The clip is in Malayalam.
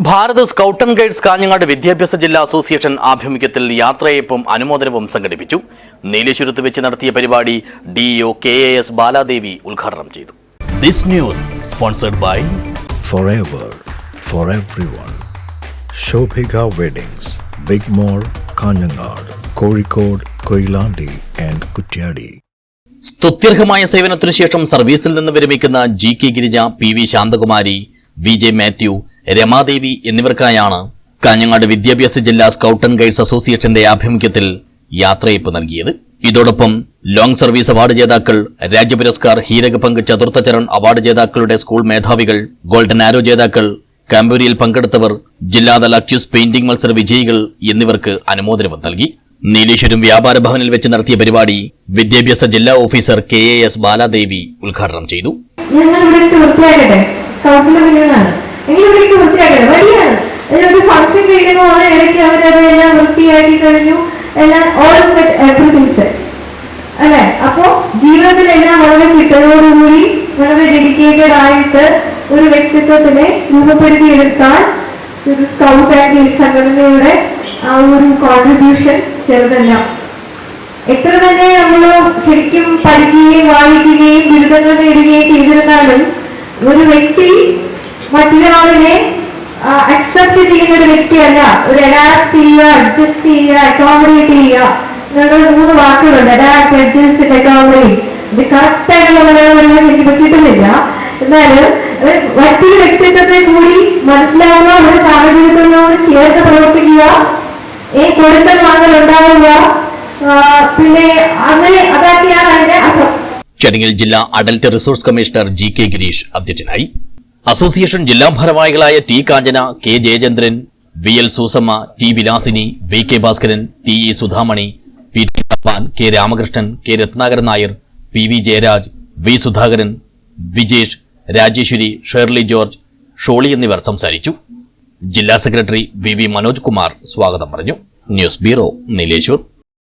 Bharat scout and guides Kanhangad വിദ്യാഭ്യാസ ജില്ലാ അസോസിയേഷൻ ആഭിമുഖ്യത്തിൽ യാത്രയപ്പും അനുമോദനവും സംഘടിപ്പിച്ചു. നീലേശ്വരത്ത് വെച്ച് നടത്തിയ പരിപാടി DEO K A S Baladevi ഉദ്ഘാടനം ചെയ്തു. This news sponsored by forever for everyone Shobhika weddings big mall Kanhangad Kozhikode Koyilandy and Kuttiady സ്തുത്യർഹമായ സേവനത്തിനു ശേഷം സർവീസിൽ നിന്ന് വിരമിക്കുന്ന G K Girija P V Shanthakumari V J Mathew Ramadevi എന്നിവർക്കായാണ് Kanhangad വിദ്യാഭ്യാസ ജില്ലാ സ്കൗട്ട് ആൻഡ് ഗൈഡ്സ് അസോസിയേഷന്റെ ആഭിമുഖ്യത്തിൽ യാത്രയപ്പ് നൽകിയത്. ഇതോടൊപ്പം ലോങ് സർവീസ് അവാർഡ് ജേതാക്കൾ രാജ്യപുരസ്കാർ ഹീരക പങ്ക് ചതുർത്ഥ ചരൺ അവാർഡ് ജേതാക്കളുടെ സ്കൂൾ മേധാവികൾ ഗോൾഡൻ ആരോ ജേതാക്കൾ കാമ്പൂരിയിൽ പങ്കെടുത്തവർ ജില്ലാതല ക്യൂസ് പെയിന്റിംഗ് മത്സര വിജയികൾ എന്നിവർക്ക് അനുമോദനവും നൽകി. നീലേശ്വരം വ്യാപാര ഭവനിൽ വെച്ച് നടത്തിയ പരിപാടി വിദ്യാഭ്യാസ ജില്ലാ officer K A S Baladevi ഉദ്ഘാടനം ചെയ്തു. വൃത്തിയാക്കട്ടെ വഴിയാണ് ഇതിനൊരു ഫംഗ്ഷൻ കഴിയുന്ന പോലെ ഇടയ്ക്ക് അവരതെല്ലാം വൃത്തിയാക്കി കഴിഞ്ഞു. എല്ലാം ഓൾ സെറ്റ് എവറിഥിങ് സെറ്റ് അല്ലെ? അപ്പോ ജീവിതത്തിലെല്ലാം വളരെ ചിട്ടയോടുകൂടി വളരെ ഡെഡിക്കേറ്റഡ് ആയിട്ട് ഒരു വ്യക്തിത്വത്തിനെ രൂപപ്പെടുത്തിയെടുത്താൽ ഒരു സ്കൗട്ട് ആൻഡ് സംഘടനയുടെ ആ ഒരു കോൺട്രിബ്യൂഷൻ ചെറുതല്ല. എത്ര തന്നെ നമ്മൾ ശരിക്കും പഠിക്കുകയും വായിക്കുകയും ബിരുദങ്ങൾ നേടുകയും ചെയ്തിരുന്നാലും ഒരു വ്യക്തി മറ്റൊരാളിനെ അക്സെപ്റ്റ് ചെയ്യുന്ന ഒരു വ്യക്തിയല്ല ഒരു അഡാപ്റ്റ് ചെയ്യുക അഡ്ജസ്റ്റ് ചെയ്യുക അക്കോമഡേറ്റ് ചെയ്യുക. എന്നുള്ള മൂന്ന് വാക്കുകളുണ്ട് അഡാപ്റ്റ് അഡ്ജസ്റ്റ് അക്കോമഡേറ്റ് ഇത് കറക്റ്റ് ആയിട്ടുള്ള മലയാളം എനിക്ക് പറ്റിയിട്ടില്ല. എന്നാലും മറ്റൊരു വ്യക്തിത്വത്തെ കൂടി മനസ്സിലാവുക ഒരു സാഹചര്യത്തിനോട് ചേർത്ത് പ്രവർത്തിക്കുക ഈ കൊടുക്കൽ വാങ്ങൽ ഉണ്ടാവുക പിന്നെ അങ്ങനെ അതൊക്കെയാണ് അതിന്റെ അർത്ഥം ചടങ്ങിൽ ജില്ലാ adult resource commissioner G K Girish അധ്യക്ഷനായി. അസോസിയേഷൻ ജില്ലാ ഭാരവാഹികളായ T Kanchana K Jayachandran V L Susamma T Vilasini V K Bhaskaran T E Sudhamani P T Thappan K Ramakrishnan K Ratnakaran Nair P V Jayaraj V Sudhakaran Vijesh Rajeswari Shirley George Sholy എന്നിവർ സംസാരിച്ചു. ജില്ലാ secretary V V Manoj Kumar സ്വാഗതം പറഞ്ഞു. News bureau Nileshwar.